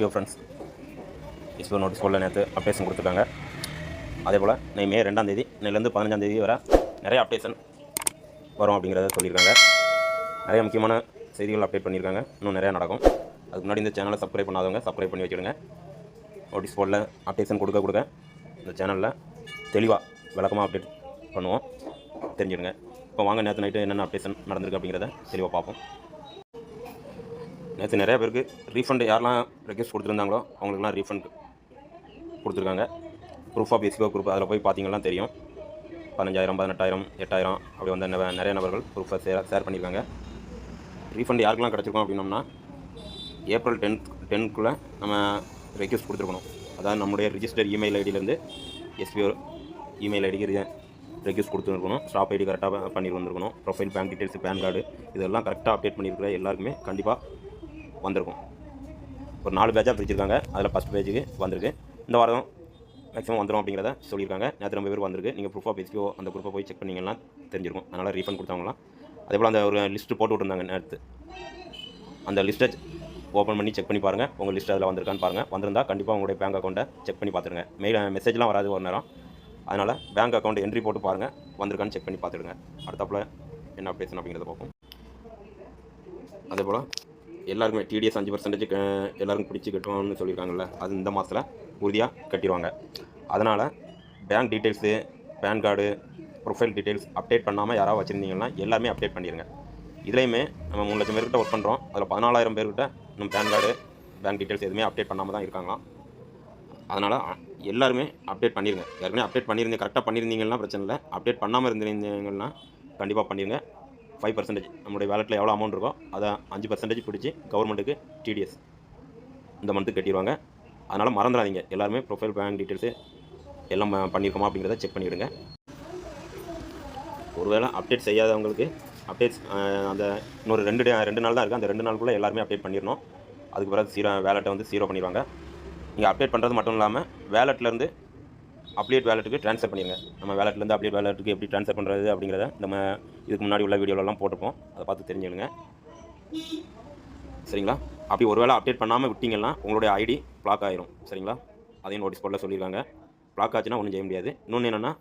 SPO friends SPO notice போர்டில் நேற்று updation கொடுத்துருக்காங்க. அதே போல் நை மே ரெண்டாம் தேதி பதினஞ்சாந்தேதி பதினஞ்சாம் தேதி நிறைய அப்டேஷன் வரும் அப்படிங்கிறத சொல்லியிருக்காங்க. நிறைய முக்கியமான செய்திகள் அப்டேட் பண்ணியிருக்காங்க. இன்னும் நிறையா நடக்கும். அதுக்கு முன்னாடி இந்த சேனலை சப்ஸ்கிரைப் பண்ணாதவங்க சப்ஸ்கிரைப் பண்ணி வச்சுடுங்க. நோட்டீஸ் போர்டில் அப்டேஷன் கொடுக்க கொடுக்க இந்த சேனலில் தெளிவாக விளக்கமாக அப்டேட் பண்ணுவோம். தெரிஞ்சுடுங்க. இப்போ வாங்க நேற்று நைட்டு என்னென்ன அப்டேஷன் நடந்திருக்கு அப்படிங்கிறத தெளிவாக பார்ப்போம். நேற்று நிறையா பேருக்கு ரீஃபண்டு யாரெல்லாம் ரெக்வஸ்ட் கொடுத்துருந்தாங்களோ அவங்களுக்குலாம் ரீஃபண்ட் கொடுத்துருக்காங்க. ப்ரூஃப் ஆஃப் எஸ்கோ குரூப் அதில் போய் பார்த்தீங்கன்னா தெரியும். பதினஞ்சாயிரம் பதினெட்டாயிரம் எட்டாயிரம் அப்படி வந்த நிறைய நபர்கள் ப்ரூஃபை ஷேர் ஷேர் பண்ணியிருக்காங்க. ரீஃபண்ட் யாருக்கெல்லாம் கிடச்சிருக்கோம் அப்படின்னோம்னா ஏப்ரல் டென்த் டென்க்குள்ளே நம்ம ரெக்வஸ்ட் கொடுத்துருக்கணும். அதாவது நம்முடைய ரிஜிஸ்டர் இமெயில் ஐடியிலேருந்து எஸ்பிஓ இமெயில் ஐடிக்கு ரெக்வஸ்ட் கொடுத்துருக்கணும். ஸ்டாப் ஐடி கரெக்டாக பண்ணி வந்திருக்கணும். Profile bank details PAN card இதெல்லாம் கரெக்டாக அப்டேட் பண்ணியிருக்கிற எல்லாருக்குமே கண்டிப்பாக வந்திருக்கும். ஒரு நாலு பேஜாக பிரிச்சிருக்காங்க. அதில் ஃபஸ்ட் பேஜுக்கு வந்திருக்கு. இந்த வாரம் மேக்ஸிமம் வந்துடும் அப்படிங்கிறத சொல்லியிருக்காங்க. நேற்று ரொம்ப பேர் வந்திருக்கு. நீங்கள் ப்ரூஃப் ஆஃப் அந்த குரூப்பை போய் செக் பண்ணிங்கன்னா தெரிஞ்சிருக்கும். அதனால் ரீஃபண்ட் கொடுத்தவங்களாம் அதே போல் அந்த ஒரு லிஸ்ட்டு போட்டு விட்டுருந்தாங்க நேற்று அந்த லிஸ்ட்டை ஓப்பன் பண்ணி செக் பண்ணி பாருங்கள் உங்கள் லிஸ்ட் அதில் வந்திருக்கான்னு பாருங்கள் வந்திருந்தால் கண்டிப்பாக உங்களுடைய பேங்க் அக்கௌண்ட்டை செக் பண்ணி பார்த்துருங்க. மெயில் மெசேஜ்லாம் வராது ஒரு நேரம். அதனால் பேங்க் அக்கௌண்ட் என்ட்ரி போட்டு பாருங்கள் வந்திருக்கான்னு செக் பண்ணி பார்த்துடுங்க. அடுத்தப்பில் என்ன அப்டேஷன் அப்படிங்கிறத பார்ப்போம். அதே போல் எல்லாருக்குமே டிடிஎஸ் அஞ்சு பர்சன்டேஜ் எல்லாருக்கும் பிடிச்சி கட்டுவோம்னு சொல்லியிருக்காங்கல்ல அது இந்த மாதத்தில் உறுதியாக கட்டிடுவாங்க. அதனால் bank details PAN card profile details update பண்ணாமல் யாராவது வச்சுருந்தீங்கன்னா எல்லாமே அப்டேட் பண்ணிடுங்க இதுலேயுமே நம்ம மூணு லட்சம் பேர்கிட்ட ஒர்க் பண்ணுறோம் அதில் பதினாலாயிரம் பேர்கிட்ட நம்ம பேன் கார்டு பேங்க் டீட்டெயில்ஸ் எதுவுமே அப்டேட் பண்ணாமல் தான் இருக்காங்களாம். அதனால் எல்லாருமே அப்டேட் பண்ணிடுங்க யாருமே அப்டேட் பண்ணியிருந்தீங்க கரெக்டாக பண்ணியிருந்தீங்கன்னா பிரச்சனை இல்லை. அப்டேட் பண்ணாமல் இருந்திருந்தீங்கன்னா கண்டிப்பாக பண்ணிடுங்க ஃபைவ் பர்சன்டேஜ் நம்மளுடைய வேலெட்டில் எவ்வளோ அமௌண்ட் இருக்கோ அதை அஞ்சு பர்சன்டேஜ் பிடிச்சி கவர்மெண்ட்டுக்கு டிடிஎஸ் இந்த மந்த்து கட்டிடுவாங்க. அதனால் மறந்துடாதீங்க. எல்லாருமே ப்ரொஃபைல் பேங்க் டீட்டெயில்ஸு எல்லாம் பண்ணியிருக்கோமா அப்படிங்கிறத செக் பண்ணிவிடுங்க ஒருவேளை அப்டேட் செய்யாதவங்களுக்கு அப்டேட்ஸ் அந்த இன்னொரு ரெண்டு டே ரெண்டு நாள் தான் இருக்குது அந்த ரெண்டு நாளுக்குள்ளே எல்லாருமே அப்டேட் பண்ணிடணும். அதுக்கு பிறகு சீரோ வேலெட்டை வந்து சீரோ பண்ணிடுவாங்க. நீங்கள் அப்டேட் பண்ணுறது மட்டும் இல்லாமல் வேலெட்லேருந்து அப்டேட் வேலெட்டுக்கு ட்ரான்ஸ்ஃபர் பண்ணிடுங்க நம்ம வேலெட்லேருந்து அப்டேட் வேலெட்டுக்கு எப்படி ட்ரான்ஸ்ஃபர் பண்ணுறது அப்படிங்கிறத நம்ம இதுக்கு முன்னாடி உள்ள வீடியோலலாம் போட்டிருப்போம். அதை பார்த்து தெரிஞ்சுடுங்க சரிங்களா? அப்படி ஒருவேளை அப்டேட் பண்ணாமல் விட்டிங்கன்னா உங்களுடைய ஐடி பிளாக் ஆயிரும். சரிங்களா? அதையும் நோட்டீஸ் போர்டில் சொல்லியிருக்காங்க பிளாக் ஆச்சுன்னா ஒன்றும் செய்ய முடியாது. இன்னொன்று என்னென்னா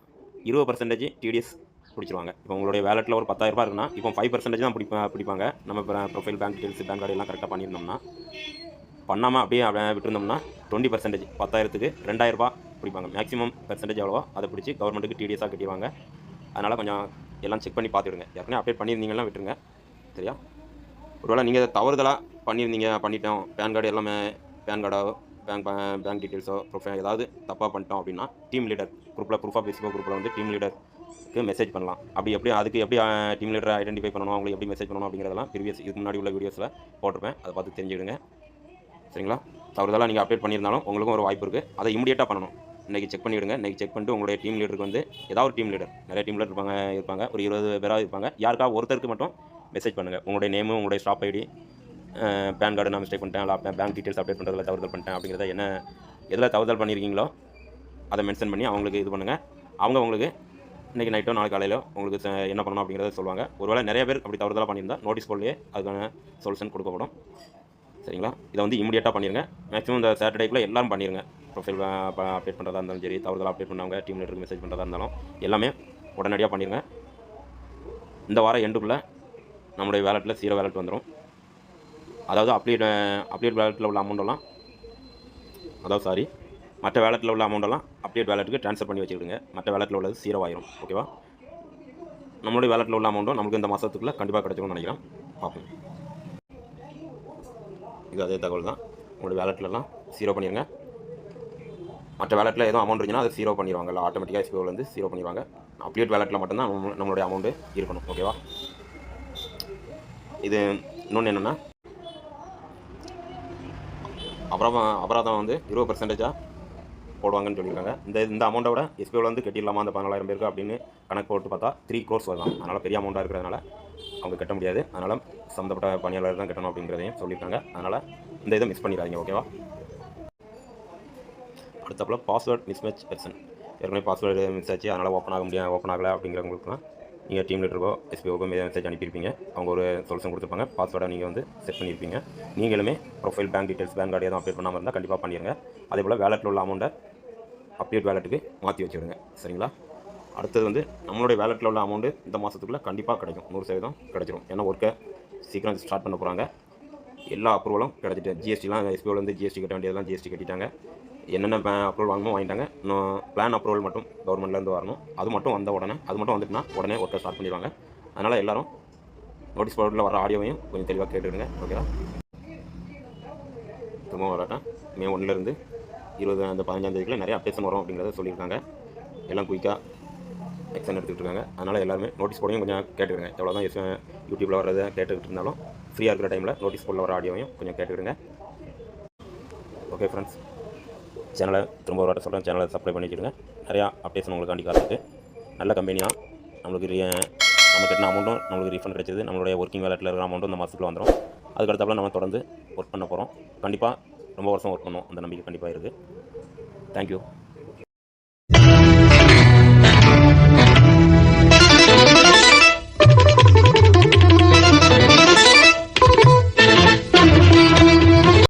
இருபது பர்சன்டேஜ் டிடிஎஸ் பிடிச்சிருவாங்க. இப்போ உங்களுடைய வேலெட்டில் ஒரு பத்தாயிரரூபா இருக்குன்னா இப்போ ஃபைவ் பர்சன்டேஜ் தான் பிடிப்பா பிடிப்பாங்க. நம்ம profile bank details bank card எல்லாம் கரெக்டாக பண்ணியிருந்தோம்னா பண்ணாமல் அப்படியே விட்டுருந்தோம்னா டுவெண்ட்டி பர்சன்டேஜ் பத்தாயிரத்துக்கு ரெண்டாயிரரூபா பிடிப்பாங்க. மேக்ஸிமம் பெர்சன்டேஜ் எவ்வளவோ அதை பிடிச்சி கவர்மெண்ட்டுக்கு டிடிஎஸாக கட்டிடுவாங்க. அதனால் கொஞ்சம் எல்லாம் செக் பண்ணி பார்த்துடுங்க. ஏற்கனவே அப்டேட் பண்ணியிருந்தீங்கன்னா விட்டுருங்க. சரியா? ஒருவேளை நீங்கள் தவறுதலாக பண்ணியிருந்தீங்க பண்ணிட்டோம். பேன் கார்டு எல்லாமே பேன் கார்டோ பேங்க் பேங்க் டீட்டெயில்ஸோ ப்ரூஃப் ஏதாவது தப்பாக பண்ணிட்டோம் அப்படின்னா டீம் லீடர் குரூப்பில் ப்ரூஃப் ஆஃப் குரூப்பில் வந்து டீம் லீடருக்கு மெசேஜ் பண்ணலாம். அப்படி எப்படி அதுக்கு எப்படி டீம் லீடரை ஐடென்டிஃபை பண்ணணும் அவங்களுக்கு எப்படி மெசேஜ் பண்ணணும் அப்படிங்கிறதெல்லாம் ப்ரீவியஸ் இதுக்கு முன்னாடி உள்ள வீடியோஸில் போட்டிருப்பேன். அதை பார்த்து தெரிஞ்சுக்கிடுங்க. சரிங்களா? தவறுதலாக நீங்கள் அப்டேட் பண்ணியிருந்தாலும் உங்களுக்கும் ஒரு வாய்ப்பு இருக்குது அதை இமீடியட்டாக பண்ணணும். இன்றைக்கி செக் பண்ணிவிடுங்க இன்றைக்கி செக் பண்ணிட்டு உங்களுடைய டீம் லீடருக்கு வந்து ஏதாவது ஒரு டீம் லீடர் நிறைய டீம் லீடர் இருப்பாங்க இருப்பாங்க. ஒரு இருபது பேராக இருப்பாங்க. யாருக்காவது ஒருத்தருக்கு மட்டும் மெசேஜ் பண்ணுங்கள் உங்களுடைய நேமு உங்களுடைய ஸ்டாப் ஐடி பேன் கார்டு நான் மிஸ்டேக் பண்ணிட்டேன் இல்லை பேங்க் டீட்டெயில்ஸ் அப்டேட் பண்ணுறதுல தவறுதல் பண்ணிட்டேன் அப்படிங்கிறத என்ன எதில் தவறுதல் பண்ணியிருக்கீங்களோ அதை மென்ஷன் பண்ணி அவங்களுக்கு இது பண்ணுங்கள் அவங்க உங்களுக்கு இன்றைக்கி நைட்டோ நாளைக்கு காலையிலோ உங்களுக்கு என்ன பண்ணணும் அப்படிங்கிறத சொல்லுவாங்க. ஒருவேளை நிறைய பேர் அப்படி தவறுதலாக பண்ணியிருந்தால் நோட்டீஸ் போர்ட்லேயே அதுக்கான சொல்யூஷன் கொடுக்கப்படும். சரிங்களா? இதை வந்து இமீடியட்டாக பண்ணிடுங்க மேக்ஸிமம் இந்த சாட்டர்டேக்குள்ளே எல்லாரும் பண்ணிடுங்க ப்ரொஃபைல் அப்டேட் பண்ணுறதா இருந்தாலும் சரி தவறுதலாக அப்டேட் பண்ணவங்க டீம் லீடருக்கு மெசேஜ் பண்ணுறதா இருந்தாலும் எல்லாமே உடனடியாக பண்ணிடுங்க இந்த வாரம் எண்டுக்குள்ளே நம்மளுடைய வேலெட்டில் சீரோ வேலெட் வந்துடும் அதாவது அப்ளேட் அப்டேட் வேலெட்டில் உள்ள அமௌண்ட்டெல்லாம் அதாவது சாரி மற்ற வேலெட்டில் உள்ள அமௌண்ட்டெல்லாம் அப்டேட் வேலெட்டுக்கு ட்ரான்ஸ்ஃபர் பண்ணி வச்சுக்கிடுங்க. மற்ற வேலெட்டில் உள்ளது சீரோ ஆயிரும் ஓகேவா நம்மளுடைய வேலெட்டில் உள்ள அமௌண்ட்டும் நமக்கு இந்த மாதத்துக்குள்ளே கண்டிப்பாக கிடைச்சிரும்னு நினைக்கிறேன். பார்ப்போம். இது அதே தகவல் தான் உங்களுடைய வேலெட்லலாம் சீரோ பண்ணிடுங்க மற்ற வேலெட்டில் எதுவும் அமௌண்ட் இருந்துச்சுன்னா அதை ஜீரோ பண்ணிடுவாங்க. இல்லை ஆட்டோமேட்டிக்காக எஸ்பிஓலேருந்து ஜீரோ பண்ணிடுவாங்க. அப்டேட் வேலெட்டில் மட்டும்தான் நம்ம- நம்மளுடைய அமௌண்ட்டு இருக்கணும். ஓகேவா இது இன்னொன்று என்னென்னா அபராதம் அபராதம் வந்து இருபது பர்சன்டேஜாக போடுவாங்கன்னு சொல்லியிருக்காங்க. இந்த இந்த அமௌண்ட்டை விட எஸ்பிஓவில் வந்து கட்டிடலாமா? அந்த பதினாலாயிரம் பேருக்கு அப்படின்னு கணக்கு போட்டு பார்த்தா த்ரீ கோர்ஸ் வரலாம் அதனால் பெரிய அமௌண்ட்டாக இருக்கிறதுனால அவங்க கட்ட முடியாது. அதனால் சம்மந்தப்பட்ட பணியாளர் தான் கட்டணும் அப்படிங்கிறதையும் சொல்லியிருக்காங்க. அதனால் இந்த இதை மிஸ் பண்ணிடாதீங்க. ஓகேவா அடுத்தப்பல பாஸ்வேர்ட் மிஸ்மேட்ச் பெர்சன் ஏற்கனவே பாஸ்வேர்டு மிஸ் ஆச்சு அதனால் ஓப்பன் ஆக முடியாது ஓப்பன் ஆகலை அப்படிங்கிறவங்களுக்குலாம் நீங்கள் டீம் லீடருக்கோ எஸ்பிஓக்கோ மெசேஜ் அனுப்பியிருப்பீங்க. அவங்க ஒரு சொல்யூஷன் கொடுத்துருப்பாங்க. பாஸ்வேர்டை நீங்கள் வந்து செட் பண்ணியிருப்பீங்க. நீங்களுமே profile bank details bank card எதுவும் அப்டேட் பண்ணாமல் இருந்தால் கண்டிப்பாக பண்ணிடுங்க அதே போல் வேலெட்டில் உள்ள அமௌண்ட்டை அப்டேட் வேலெட்டுக்கு மாற்றி வச்சுடுங்க. சரிங்களா? அடுத்தது வந்து நம்மளுடைய வேலெட்டில் உள்ள அமௌண்ட்டு இந்த மாதத்துக்குள்ளே கண்டிப்பாக கிடைக்கும். நூறு சதவீதம் கிடைச்சிரும். ஏன்னா ஒர்க்கை சீக்கிரம் ஸ்டார்ட் பண்ண போகிறாங்க எல்லா அப்ரூவலும் கிடச்சிட்டு ஜிஎஸ்டிலாம் எஸ்பிஓலேருந்து ஜிஎஸ்டி கட்ட வேண்டியதெல்லாம் ஜிஎஸ்டி கட்டிட்டாங்க. என்னென்ன அப்ரூவல் வாங்கணுமோ வாங்கிட்டாங்க. இன்னும் பிளான் அப்ரூவல் மட்டும் கவர்மெண்ட்லேருந்து வரணும். அது மட்டும் வந்த உடனே அது மட்டும் வந்துட்டுனா உடனே ஒர்க்கை ஸ்டார்ட் பண்ணிடுவாங்க. அதனால் எல்லோரும் நோட்டீஸ் போர்டில் வர ஆடியோவையும் கொஞ்சம் தெளிவாக கேட்டுடுங்க ஓகேவா திரும்ப வராட்டேன் மே ஒன்றுலேருந்து இருபது அந்த பதினஞ்சாந்தேதிக்குள்ள நிறைய அப்டேஷன் வரும் அப்படிங்கிறத சொல்லியிருக்காங்க. எல்லாம் குயிக்காக எக்ஸன் எடுத்துக்கிட்டு இருக்காங்க. அதனால் எல்லாருமே நோட்டீஸ் போர்டையும் கொஞ்சம் கேட்டுக்கிறங்க எவ்வளோ தான் எஸ் யூடியூப்பில் வர்றதை கேட்டுக்கிட்டு இருந்தாலும் ஃப்ரீயாக இருக்கிற டைமில் நோட்டீஸ் போர்டில் வர ஆடியோவையும் கொஞ்சம் கேட்டுக்கிடுங்க. ஓகே ஃப்ரெண்ட்ஸ் சேனலை திரும்ப ஒரு வாட்டி சொல்கிறேன் சேனலை சப்ஸ்கிரைப் பண்ணி வச்சுடுங்க. நிறையா அப்டேஷன் உங்களுக்காண்டி காத்துட்டு நல்ல கம்பெனியாக நம்மளுக்கு நம்ம கட்டின அமௌண்ட்டும் நம்மளுக்கு ரீஃபண்ட் கிடைச்சது. நம்மளுடைய ஒர்க்கிங் வேலட்டில் இருக்கிற அமௌண்ட்டும் இந்த மாதத்துக்குள்ள வந்துடும் அதுக்கடுத்தாப்புல நம்ம தொடர்ந்து ஒர்க் பண்ண போகிறோம் கண்டிப்பாக ரொம்ப வருஷம் ஒர்க் பண்ணுவோம் அந்த நம்பிக்கை கண்டிப்பாக இருக்குது தேங்க்யூ